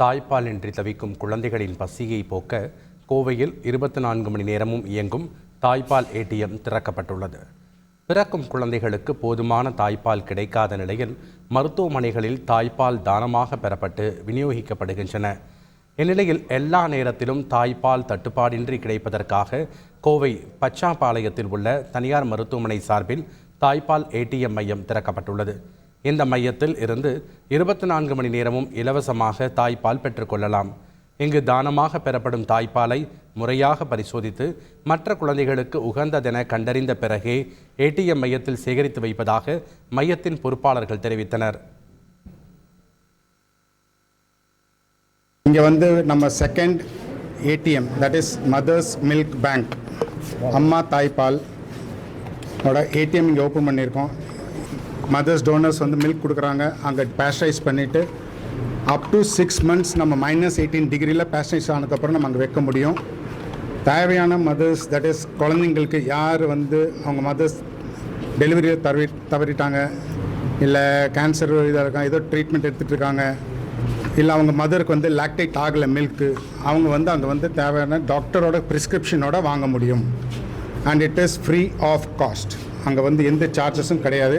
தாய்ப்பாலின்றி தவிக்கும் குழந்தைகளின் பசியை போக்க கோவையில் இருபத்தி நான்கு மணி நேரமும் இயங்கும் தாய்ப்பால் ஏடிஎம் திறக்கப்பட்டுள்ளது. பிறக்கும் குழந்தைகளுக்கு போதுமான தாய்ப்பால் கிடைக்காத நிலையில் மருத்துவமனைகளில் தாய்ப்பால் தானமாக பெறப்பட்டு விநியோகிக்கப்படுகின்றன. இந்நிலையில் எல்லா நேரத்திலும் தாய்ப்பால் தட்டுப்பாடின்றி கிடைப்பதற்காக கோவை பச்சாபாளையத்தில் உள்ள தனியார் மருத்துவமனை சார்பில் தாய்ப்பால் ஏடிஎம் மையம் திறக்கப்பட்டுள்ளது. இந்த மையத்தில் இருந்து இருபத்தி நான்கு மணி நேரமும் இலவசமாக தாய்ப்பால் பெற்றுக்கொள்ளலாம் இங்கு தானமாக பெறப்படும் தாய்ப்பாலை முறையாக பரிசோதித்து மற்ற குழந்தைகளுக்கு உகந்ததென கண்டறிந்த பிறகே ஏடிஎம் மையத்தில் சேகரித்து வைப்பதாக மையத்தின் பொறுப்பாளர்கள் தெரிவித்தனர். இங்கே வந்து நம்ம second ATM that is mother's milk bank அம்மா தாய்ப்பால் ஓட ஏடிஎம் இங்கே ஓப்பன் பண்ணியிருக்கோம். மதர்ஸ் டோனர்ஸ் வந்து மில்க் கொடுக்குறாங்க. அங்கே பேஸ்டரைஸ் பண்ணிவிட்டு அப் டு சிக்ஸ் மந்த்ஸ் நம்ம மைனஸ் எயிட்டீன் டிகிரியில் பேஸ்டரைஸ் ஆனதுக்கப்புறம் நம்ம அங்கே வைக்க முடியும். தேவையான மதர்ஸ் தட் இஸ் குழந்தைங்களுக்கு யார் வந்து அவங்க மதர்ஸ் டெலிவரியை தவறி தவறிட்டாங்க இல்லை கேன்சர் இதாக இருக்காங்க ஏதோ ட்ரீட்மெண்ட் எடுத்துகிட்டு இருக்காங்க இல்லை அவங்க மதருக்கு வந்து லாக்டேட் ஆகலை மில்க்கு அவங்க வந்து அங்கே வந்து தேவையான டாக்டரோட ப்ரிஸ்கிரிப்ஷனோட வாங்க முடியும். And it is free of cost அங்கே வந்து எந்த சார்ஜஸும் கிடையாது.